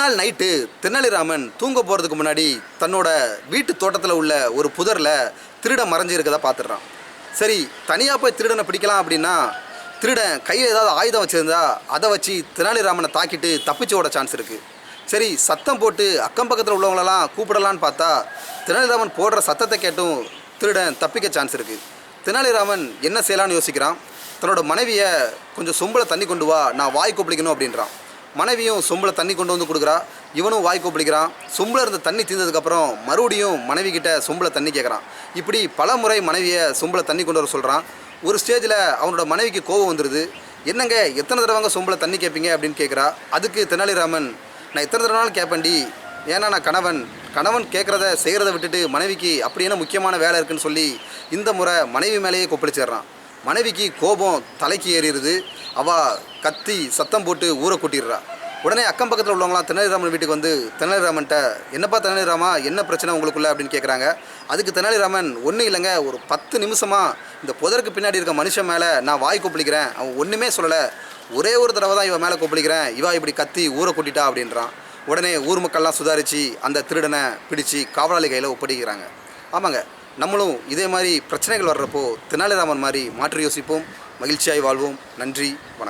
நாள் நைட்டு தென்னாலிராமன் தூங்க போகிறதுக்கு முன்னாடி தன்னோட வீட்டு தோட்டத்தில் உள்ள ஒரு புதரில் திருடன் மறைஞ்சு இருக்கதா பார்த்துடுறான். சரி தனியாக போய் திருடனை பிடிக்கலாம் அப்படின்னா திருடன் கையில் ஏதாவது ஆயுதம் வச்சுருந்தா அதை வச்சு தெனாலிராமனை தாக்கிட்டு தப்பிச்சு ஓட சான்ஸ் இருக்குது சரி சத்தம் போட்டு அக்கம் பக்கத்தில் உள்ளவங்களெல்லாம் கூப்பிடலான்னு பார்த்தா தெனாலிராமன் போடுற சத்தத்தை கேட்டும் திருடன் தப்பிக்க சான்ஸ் இருக்குது தெனாலிராமன் என்ன செய்யலான்னு யோசிக்கிறான்? தன்னோட மனைவியை கொஞ்சம் சொம்பளை தண்ணி கொண்டு வா நான் வாய் கூப்பிடிக்கணும் அப்படின்றான். மனைவியும் சொம்பில் தண்ணி கொண்டு வந்து கொடுக்குறா. இவனும் வாய் கூப்பிடிக்கிறான் சொம்பில் இருந்த தண்ணி தீர்ந்ததுக்கப்புறம் மறுபடியும் மனைவி கிட்ட சொம்பில் தண்ணி கேட்குறான் இப்படி பல முறை மனைவியை சொம்பில் தண்ணி கொண்டு வர சொல்கிறான் ஒரு ஸ்டேஜில் அவனோட மனைவிக்கு கோபம் வந்துடுது என்னங்க எத்தனை தடவைங்க சொம்பில் தண்ணி கேட்பீங்க அப்படின்னு கேட்குறா அதுக்கு தெனாலிராமன் நான் எத்தனை தடவைனாலும் கேட்பேன்டி ஏன்னா நான் கணவன். கணவன் கேட்குறத செய்கிறத விட்டுட்டு மனைவிக்கு அப்படி என்ன முக்கியமான வேலை இருக்குன்னு சொல்லி இந்த முறை மனைவி மேலேயே கொப்பளிச்சிடுறான். மனைவிக்கு கோபம் தலைக்கு ஏறிடுது. அவள் கத்தி சத்தம் போட்டு ஊரை கூட்டிடுறா. உடனே அக்கம் பக்கத்தில் உள்ளவங்களாம் தெனாலிராமன் வீட்டுக்கு வந்து தெனாலிராமன்ட்ட என்னப்பா தெனாலிராமா என்ன பிரச்சனை உங்களுக்குள்ள? அப்படின்னு கேட்குறாங்க அதுக்கு தெனாலிராமன் ஒன்றும் இல்லைங்க ஒரு பத்து நிமிஷமாக இந்த புதருக்கு பின்னாடி இருக்க மனுஷன் மேலே நான் வாய் கொப்பளிக்கிறேன் அவன் ஒன்றுமே சொல்லலை. ஒரே ஒரு தடவை தான் இவன் மேலே கொப்பளிக்கிறேன் இவா இப்படி கத்தி ஊரை கூட்டிட்டா? அப்படின்றான். உடனே ஊர் மக்கள்லாம் சுதாரித்து அந்த திருடனை பிடிச்சு காவலாளி கையில் ஒப்படைக்கிறாங்க. ஆமாங்க நம்மளும் இதே மாதிரி பிரச்சனைகள் வர்றப்போ தெனாலிராமன் மாதிரி மாற்றி யோசிப்போம். மகிழ்ச்சியாய் வாழ்வோம். நன்றி வணக்கம்.